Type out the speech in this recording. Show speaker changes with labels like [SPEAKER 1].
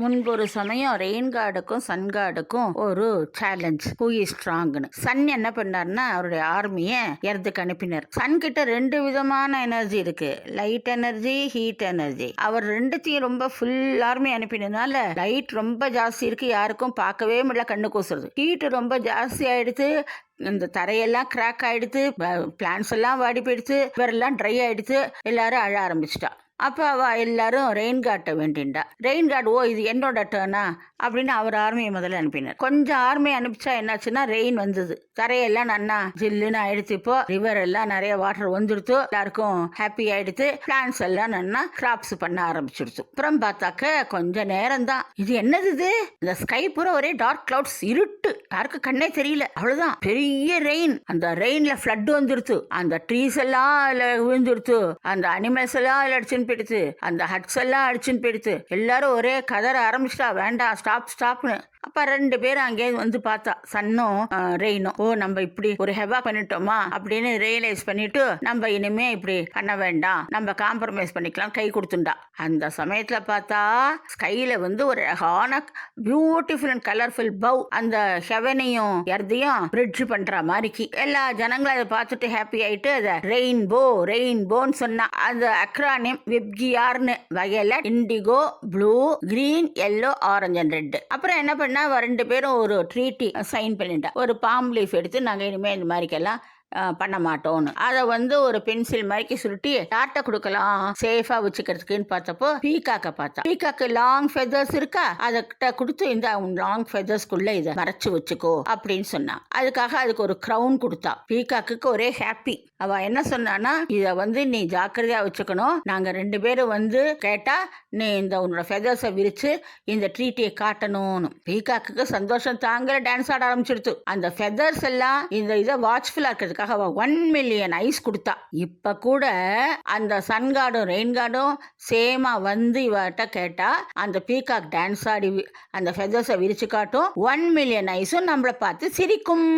[SPEAKER 1] முன்பொரு சமயம் rain கார்டுக்கும் sun கார்டுக்கும் ஒரு சேலஞ்ச் ஹூ இஸ் ஸ்ட்ராங்னு சன் என்ன பண்ணார்னா அவருடைய ஆர்மியை எர்த்துக்கு அனுப்பினார். சன் கிட்ட ரெண்டு விதமான எனர்ஜி இருக்கு. லைட் எனர்ஜி ஹீட் எனர்ஜி அவர் ரெண்டுத்தையும் ரொம்ப ஃபுல் ஆர்மி அனுப்பினதுனால லைட் ரொம்ப ஜாஸ்தி இருக்கு. யாருக்கும் பார்க்கவே முடியல கண்ணு கூசுறது. ஹீட் ரொம்ப ஜாஸ்தி ஆயிடுத்து இந்த தரையெல்லாம் கிராக் ஆயிடுத்து பிளான்ஸ் எல்லாம் வாடி போயிடுச்சு இவரெல்லாம் ட்ரை ஆயிடுச்சு எல்லாரும் அழ ஆரம்பிச்சிட்டா. அப்போ அவள் எல்லாரும் ரெயின் கார்ட்டை வேண்டிண்டா. ரெயின் கார்டு ஓ இது என்னோட டேர்னா அப்படின்னு அவர் ஆர்மியை முதல்ல அனுப்பினார். கொஞ்சம் ஆர்மியை அனுப்பிச்சா என்னாச்சுன்னா ரெயின் வந்தது. தரையெல்லாம் நன்னா ஜில்லுன்னு ஆயிடுச்சு இப்போ. ரிவர் எல்லாம் நிறைய வாட்டர் வந்துடுத்து. எல்லாருக்கும் ஹாப்பி ஆயிடுத்து. பிளான்ஸ் எல்லாம் நன்னா கிராப்ஸ் பண்ண ஆரம்பிச்சிடுச்சு அப்புறம் பார்த்தாக்க கொஞ்ச நேரம் தான் இது என்னது இது? இந்த ஸ்கை பூரா ஒரே டார்க் கிளவுட்ஸ் இருட்டு. யாருக்கு கண்ணே தெரியல. அவ்வளவுதான். பெரிய ரெயின் அந்த ரெயின்ல ஃப்ளட் வந்துருச்சு அந்த ட்ரீஸ் எல்லாம் விழுந்துருச்சு அந்த அனிமல்ஸ் எல்லாம் அதுல அடிச்சுன்னு போயிடுத்து அந்த ஹட்ஸ் எல்லாம் அடிச்சுன்னு போயிடுத்து எல்லாரும் ஒரே கதற ஆரம்பிச்சிட்டா. வேண்டாம் ஸ்டாப் ஸ்டாப்னு அப்போ ரெண்டு பேரும் அங்கே வந்து பார்த்தா சன்னும் ரெயினும். ஓ நம்ம இப்படி ஒரு ஹெவா பண்ணிட்டோமா? அப்படின்னு ரியலைஸ் பண்ணிட்டு நம்ம இனிமே இப்படி பண்ண வேண்டாம். நம்ம காம்ப்ரமைஸ் பண்ணிக்கலாம் கை கொடுத்துண்டா. அந்த சமயத்தில் பார்த்தா ஸ்கையில் வந்து ஒரு அழகான பியூட்டிஃபுல் அண்ட் கலர்ஃபுல் பவ் அந்த ஹெவனையும் எர்தையும் பிரிட்ஜ் பண்ணுற மாதிரிக்கு. எல்லா ஜனங்களும் அதை பார்த்துட்டு ஹாப்பி ஆயிட்டு அதை ரெயின்போ ரெயின்போன்னு சொன்னா அந்த அக்ரானியம் விப்கியார்னு வகையில் indigo blue green yellow orange and red அப்புறம் என்ன பண்ணால் ரெண்டு பேரும் ஒரு ட்ரீட்டி சைன் பண்ணிட்டா. ஒரு பாம் லீஃப் எடுத்து நாங்கள் இனிமேல் இந்த மாதிரிக்கெல்லாம் பண்ண மாட்டோம்னு. அதை வந்து ஒரு பென்சில் மாதிரி சுருட்டி யார்கிட்ட கொடுக்கலாம் சேஃபா வச்சுக்கிறதுக்குன்னு பார்த்தப்போ பீகாக்க பார்த்தா. பீகாக்கு லாங் ஃபெதர்ஸ் இருக்கா? அதக்கிட்ட கொடுத்து இந்த லாங் ஃபெதர்ஸ்க்குள்ள இதை மறைச்சு வச்சுக்கோ அப்படின்னு சொன்னா. அதுக்காக அதுக்கு ஒரு க்ரௌன் கொடுத்தா. பீகாக்கு ஒரே ஹாப்பி அவ என்ன சொன்னான்னா இதை வந்து நீ ஜாக்கிரதையா வச்சுக்கணும். நாங்க ரெண்டு பேரும் வந்து கேட்டா நீ இந்த உன்னோட ஃபெதர்ஸை விரிச்சு இந்த ட்ரீட்டியை காட்டணும்னு. பீகாக்குக்கு சந்தோஷம் தாங்கல டான்ஸ் ஆட ஆரம்பிச்சிடுத்து. அந்த ஃபெதர்ஸ் எல்லாம் இந்த இதை வாட்ச்ஃபுல்லா இருக்கிறதுக்காக அவ ஒன் மில்லியன் ஐஸ் கொடுத்தா. இப்ப கூட அந்த சன் கார்டும் ரெயின் கார்டும் சேமா வந்து இவர்கிட்ட கேட்டா அந்த பீகாக் டான்ஸ் ஆடி அந்த ஃபெதர்ஸை விரிச்சு காட்டும். ஒன் மில்லியன் ஐஸும் நம்மளை பார்த்து சிரிக்கும்.